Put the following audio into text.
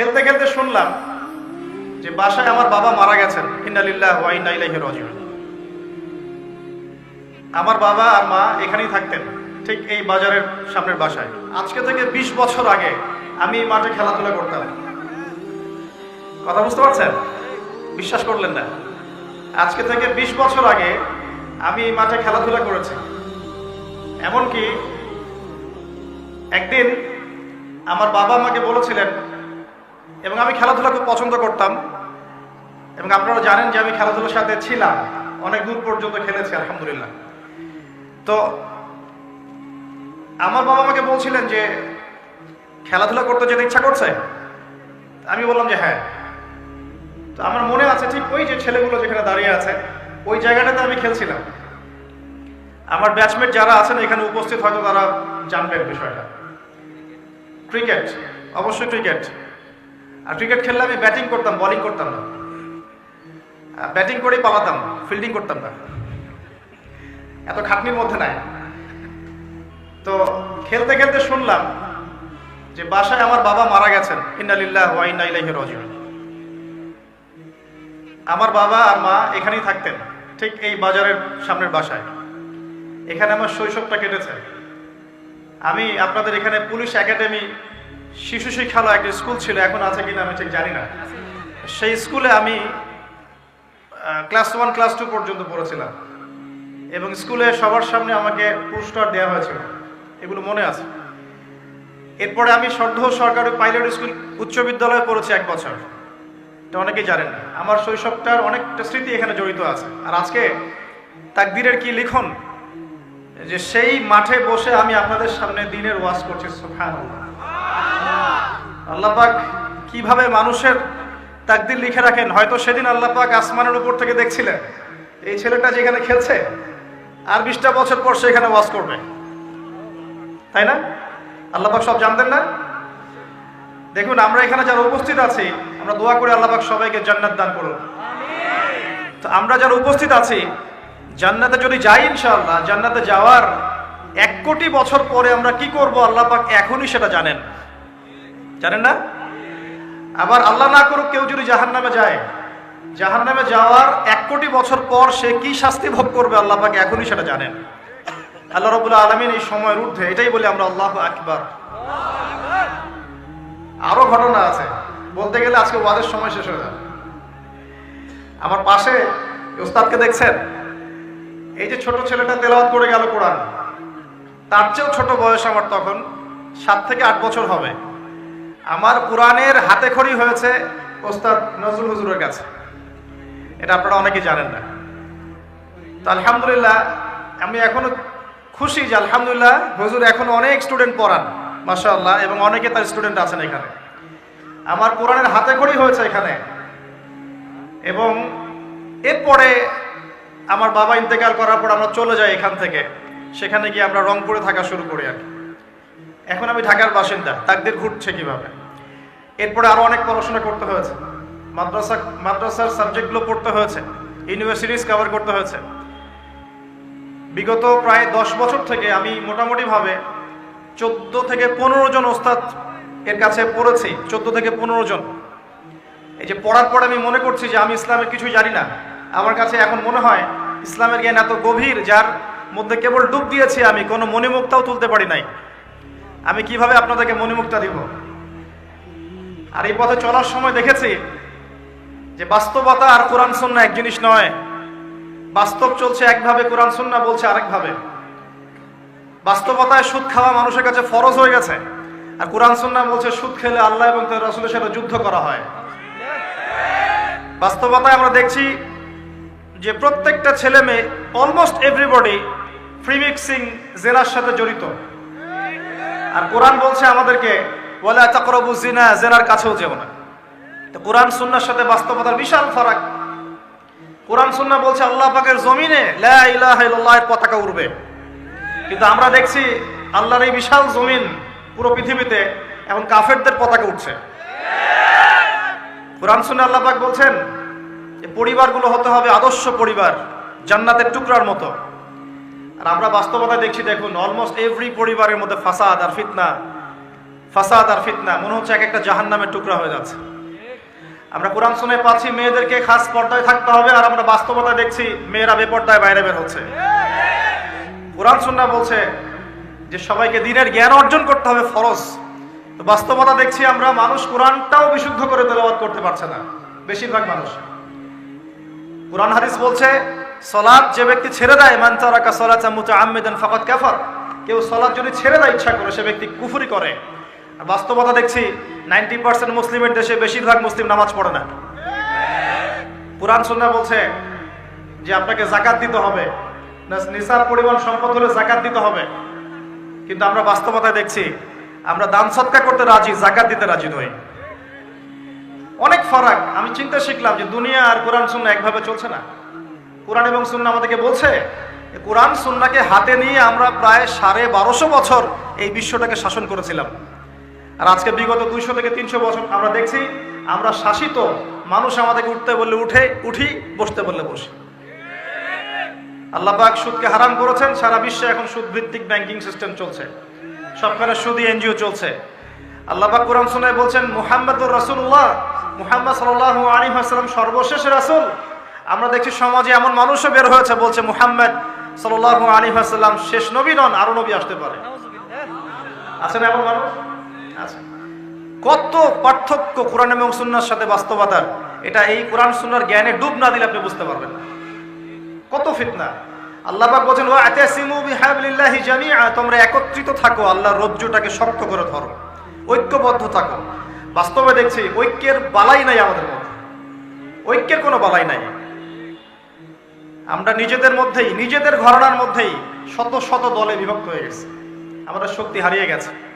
খেলতে খেলতে শুনলাম যে বাসায় আমার বাবা মারা গেছেন। আমার বাবা আর মা এখানেই থাকতেন, ঠিক এই বাজারের সামনের বাসায়। আজকে থেকে ২০ বছর আগে আমি এই মাঠে খেলাধুলা করতাম। কথা বুঝতে পারছেন? বিশ্বাস করলেন না। আজকে থেকে ২০ বছর আগে আমি এই মাঠে খেলাধুলা করেছি। এমনকি একদিন আমার বাবা আমাকে বলেছিলেন এবং আমি খেলাধুলা খুব পছন্দ করতাম। এবং আপনারা জানেন যে আমি খেলাধুলার সাথে ছিলাম। অনেক দূর পর্যন্ত খেলেছি, আলহামদুলিল্লাহ। তো আমার বাবা আমাকে বলছিলেন যে, খেলাধুলা করতে যেতে ইচ্ছা করছে? আমি বললাম যে হ্যাঁ। তো আমার মনে আছে ঠিক ওই যে ছেলেগুলো যেখানে দাঁড়িয়ে আছে, ওই জায়গাটাতে আমি খেলছিলাম। আমার ব্যাচমেট যারা আছেন, এখানে উপস্থিত হয়তো তারা জানবেন বিষয়টা। ক্রিকেট, অবশ্যই ক্রিকেট। আর ক্রিকেট খেললে আমি ব্যাটিং করতাম বলিং করতাম না। ব্যাটিং করেই পালাতাম ফিল্ডিং করতাম না। এত খাটনির মধ্যে নাই। তো খেলতে খেলতে শুনলাম যে বাসায় আমার বাবা মারা গেছেন। ইন্নালিল্লাহ ওয়া ইন্না ইলাইহি রাজিউন। আমার বাবা আর মা এখানেই থাকতেন, ঠিক এই বাজারের সামনের বাসায়। এখানে আমার শৈশবটা কেটেছে। আমি আপনাদের এখানে পুলিশ একাডেমি শিশু শিক্ষালয় একটা স্কুল ছিল, এখন আছে কিনা আমি ঠিক জানি না। সেই স্কুলে আমি ক্লাস ওয়ান ক্লাস টু পর্যন্ত পড়েছিলাম। এবং স্কুলে সবার সামনে আমাকে পুরস্কার দেওয়া হয়েছিল। এগুলো মনে আছে। এরপরে আমি সর্ধ সরকারি পাইলট স্কুল, উচ্চ বিদ্যালয়ে পড়েছি এক বছর। এটা অনেকেই জানেন আমার শৈশবটার অনেকটা স্মৃতি এখানে জড়িত আছে। আর আজকে তাকদিরের কি লিখন? যে সেই মাঠে বসে আমি আপনাদের সামনে দিনের ওয়াজ করছি, সুবহানাল্লাহ। আল্লাহ পাক কীভাবে মানুষের তাকদির লিখে রাখেন? হয়তো সেদিন আল্লাহ পাক আসমানের উপর থেকে দেখছিলেন, এই ছেলেটা যেখানে খেলছে, আর বিশটা বছর পর সেখানে ওয়াজ করবে। তাই না? আল্লাহ পাক সব জানতেন না? দেখুন, আমরা এখানে যারা উপস্থিত আছি, আমরা দোয়া করে আল্লাহ পাক সবাইকে জান্নাত দান করুন। তো আমরা যারা উপস্থিত আছি, জান্নাতে যদি যাই ইনশাআল্লাহ, জান্নাতে যাওয়ার এক কোটি বছর পরে আমরা কি করব? আল্লাহ পাক এখনই সেটা জানেন। জানেন না? আবার আল্লাহ না করুক কেউ যদি জাহান নামে যায় জাহান নামে যাওয়ার এক কোটি বছর পর সে কি শাস্তি ভোগ করবে আল্লাহ পাক এখনই সেটা জানেন। আল্লাহ রবুল্লা আলমিন এই সময়ের ঊর্ধ্বে এটাই বলি আমরা আল্লাহ আকবার। আরও ঘটনা আছে, বলতে গেলে আজকে ওয়াদের সময় শেষ হয়ে যাবে। আমার পাশে ওস্তাদকে দেখছেন? এই যে ছোট ছেলেটা তেলাওয়াত করে গেল কোরআন, তার চেয়েও ছোট বয়স আমার তখন, সাত থেকে আট বছর হবে। আমার কোরআনের হাতে খড়ি হয়েছে ওস্তাদ নজরুল হুজুরের কাছে। এটা আপনারা অনেকেই জানেন না। তো আলহামদুলিল্লাহ, আমি এখনও খুশি যে আলহামদুলিল্লাহ হুজুর এখনও অনেক স্টুডেন্ট পড়ান, মাশাআল্লাহ, এবং অনেকে তার স্টুডেন্ট আছেন এখানে। আমার কোরআনের হাতে খড়ি হয়েছে এখানে। এবং এরপরে আমার বাবা ইন্তেকাল করার পর আমরা চলে যাই এখান থেকে। সেখানে গিয়ে আমরা রংপুরে থাকা শুরু করি আর কি। এখন আমি ঢাকার বাসিন্দা, তাকদের ঘুরছে কীভাবে? এরপরে আরও অনেক পড়াশোনা করতে হয়েছে। মাদ্রাসা, মাদ্রাসার সাবজেক্টগুলো পড়তে হয়েছে, ইউনিভার্সিটিস কভার করতে হয়েছে। বিগত প্রায় দশ বছর থেকে আমি মোটামুটিভাবে চোদ্দ থেকে পনেরো জন ওস্তাদ এর কাছে পড়েছি, চোদ্দ থেকে পনেরো জন। এই যে পড়ার পর আমি মনে করছি যে আমি ইসলামের কিছুই জানি না। আমার কাছে এখন মনে হয় ইসলামের জ্ঞান এত গভীর, যার মধ্যে কেবল ডুব দিয়েছি আমি, কোনো মণিমুক্তাও তুলতে পারি নাই। আমি কীভাবে আপনাদেরকে মণিমুক্তা দিব? আর এই পথে চলার সময় দেখেছি যে বাস্তবতা আর কোরআন সন্না এক জিনিস নয়। বাস্তব চলছে একভাবে, কোরআন সন্না বলছে আরেকভাবে। বাস্তবতায় সুদ খাওয়া মানুষের কাছে ফরজ হয়ে গেছে। আর কোরআন সন্না বলছে, সুদ খেলে আল্লাহ এবং তার রসুলের সাথে যুদ্ধ করা হয়। বাস্তবতায় আমরা দেখছি যে প্রত্যেকটা ছেলে মেয়ে অলমোস্ট এভরিবডি ফ্রি মিক্সিং জেনার সাথে জড়িত। আর কোরআন বলছে আমাদেরকে বলে তাকরবু জিনা জেনার কাছেও যেও না। তো কোরআন সুন্নার সাথে বাস্তবতার বিশাল ফারাক। কোরআন সুন্না বলছে আল্লাহ পাকের জমিনে ইল্লাল্লাহের পতাকা উড়বে। কিন্তু আমরা দেখছি আল্লাহর এই বিশাল জমিন পুরো পৃথিবীতে এখন কাফেরদের পতাকা উঠছে কোরআন সুন্না আল্লাহ পাক বলছেন পরিবারগুলো হতে হবে আদর্শ পরিবার, জান্নাতের টুকরার মতো। আর আমরা বাস্তবতা দেখছি, দেখুন অলমোস্ট এভরি পরিবারের মধ্যে ফাসাদ আর ফিতনা, ফাসাদ আর ফিতনা, মনে হচ্ছে এক একটা জাহান নামের টুকরা হয়ে যাচ্ছে। আমরা কোরআন শুনে পাচ্ছি, মেয়েদেরকে খাস পর্দায় থাকতে হবে, আর আমরা বাস্তবতা দেখছি, মেয়েরা বেপর্দায় বাইরে বের হচ্ছে। কোরআন সুন্না বলছে যে সবাইকে দিনের জ্ঞান অর্জন করতে হবে ফরজ। তো বাস্তবতা দেখছি আমরা, মানুষ কোরআনটাও বিশুদ্ধ করে তেলাওয়াত করতে পারছে না, বেশিরভাগ মানুষ। কোরআন হাদিস বলছে সলাদ যে ব্যক্তি ছেড়ে দেয়, মান তারাকা সলাতা মুতাআম্মিদান ফাকাদ কাফার কেউ সলাদ যদি ছেড়ে দেয়, ইচ্ছা করে সে ব্যক্তি কুফুরি করে। আর বাস্তবতা দেখছি, নাইনটি পার্সেন্ট মুসলিমের দেশে বেশিরভাগ মুসলিম নামাজ পড়ে না। কোরআন সুন্না বলছে যে আপনাকে জাকাত দিতে হবে। নিসার পরিমাণ সম্পদ হলে জাকাত দিতে হবে। কিন্তু আমরা বাস্তবতায় দেখছি, আমরা দান সৎকা করতে রাজি জাকাত দিতে রাজি নই। অনেক ফারাক, আমি চিন্তা শিখলাম যে দুনিয়া আর কোরআন সুন্না একভাবে চলছে না। কোরআন এবং সুন্না আমাদেরকে বলছে কোরআন, সুন্নাকে হাতে নিয়ে আমরা প্রায় সাড়ে বারোশো বছর এই বিশ্বটাকে শাসন করেছিলাম। আর আজকে বিগত দুইশো থেকে তিনশো বছর আমরা দেখছি, আমরা শাসিত মানুষ আমাদেরকে উঠতে বললে উঠে, উঠি, বসতে বললে বসি। আল্লাহ পাক সুদকে হারাম করেছেন, সারা বিশ্বে এখন সুদ ভিত্তিক ব্যাংকিং সিস্টেম চলছে। সবখানে সুদি এনজিও চলছে। আল্লাহ পাক কোরআন শুনে বলছেন, মুহাম্মদুর রাসূলুল্লাহ, মুহাম্মদ সাল্লাল্লাহু আলাইহি ওয়াসাল্লাম সর্বশেষ রাসূল। আমরা দেখছি সমাজে এমন মানুষও বের হয়েছে, বলছে মুহাম্মদ সাল্লাল্লাহু আলাইহি ওয়াসাল্লাম শেষ নবী নন, আরও নবী আসতে পারে। আছেন এমন মানুষ? কত পার্থক্য কোরআন এবং সুন্নার সাথে বাস্তবতার। এটা এই কোরআন সুন্নার জ্ঞানে ডুব না দিলে আপনি বুঝতে পারবেন। কত ফিতনা। আল্লাহ পাক বলেন ওয়া আতাসিমু বিহাবলিল্লাহি জামিআ। তোমরা একত্রিত থাকো, আল্লাহর রজ্জুটাকে শক্ত করে ধরো। ঐক্যবদ্ধ থাকো। বাস্তবে দেখছি, ঐক্যের বালাই নাই আমাদের মধ্যে। ঐক্যের কোনো বালাই নাই। আমরা নিজেদের মধ্যেই, নিজেদের ঘরনার মধ্যেই শত শত দলে বিভক্ত হয়ে গেছে। আমাদের শক্তি হারিয়ে গেছে।